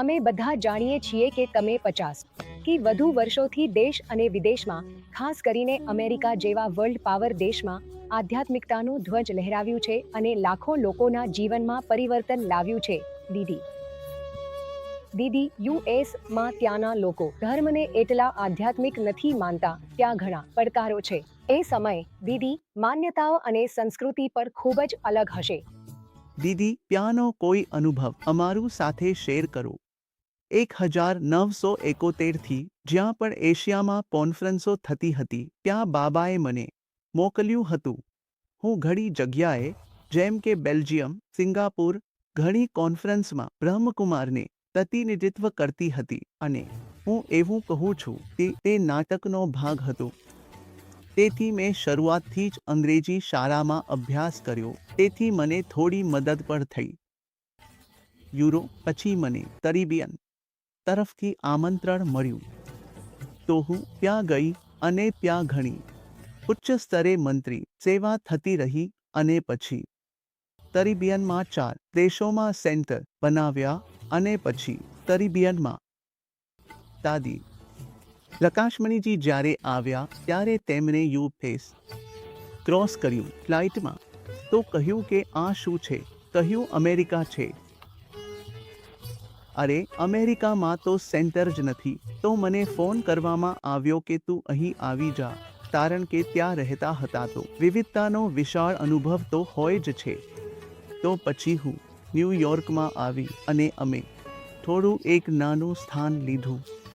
અમે બધા જાણીએ છીએ કે તમે પચાસ કે વધુ વર્ષોથી દેશ અને વિદેશમાં, ખાસ કરીને અમેરિકા જેવા વર્લ્ડ પાવર દેશમાં, આધ્યાત્મિકતાનું ધ્વજ લહેરાવ્યું છે અને લાખો લોકોના જીવનમાં પરિવર્તન લાવ્યું છે. દીદી. દીદી યુએસમાં ત્યાંના લોકો ધર્મને એટલા આધ્યાત્મિક નથી માનતા, ત્યાં ઘણા પડકારો છે. એ સમય, દીદી, માન્યતાઓ અને સંસ્કૃતિ પર ખૂબ જ અલગ હશે. દીદી ત્યાંનો કોઈ અનુભવ અમારું સાથે શેર કરો. એક હજાર નવસો એકોતેરથી જ્યાં પણ એશિયામાં કોન્ફરન્સો થતી હતી, ત્યાં બાબાએ મને મોકલ્યું હતું. હું ઘણી જગ્યાએ, જેમ કે બેલ્જિયમ, સિંગાપુર, ઘણી કોન્ફરન્સમાં બ્રહ્મકુમારને પ્રતિનિધિત્વ કરતી હતી અને હું એવું કહું છું કે તે નાટકનો ભાગ હતો. તેથી મેં શરૂઆતથી જ અંગ્રેજી શાળામાં અભ્યાસ કર્યો, તેથી મને થોડી મદદ પણ થઈ. યુરો પછી મને તરીબિયન તરફથી આમંત્રણ મળ્યું. તો હું ત્યાં ગઈ અને ત્યાં ઘણી. ઉચ્ચ સ્તરે મંત્રી, સેવા થતી રહી અને પછી. તરીબિયનમાં ચાર દેશોમાં સેન્ટર બનાવ્યા અને પછી તરીબિયનમાં. દાદી. પ્રકાશમણીજી જ્યારે આવ્યા ત્યારે તેમણે યુ ફેસ ક્રોસ કર્યું ફ્લાઇટમાં. તો કહ્યું કે આ શું છે? કહ્યું અમેરિકા છે. અરે, અમેરિકામાં તો સેન્ટર જ નથી. તો મને ફોન કરવામાં આવ્યો કે તું અહીં આવી જા. કારણ કે ત્યાં રહેતા હતા તો. વિવિધતાનો વિશાળ અનુભવ તો હોય જ છે. તો પછી હું ન્યૂયોર્કમાં આવી અને અમે થોડું એક નાનું સ્થાન લીધું.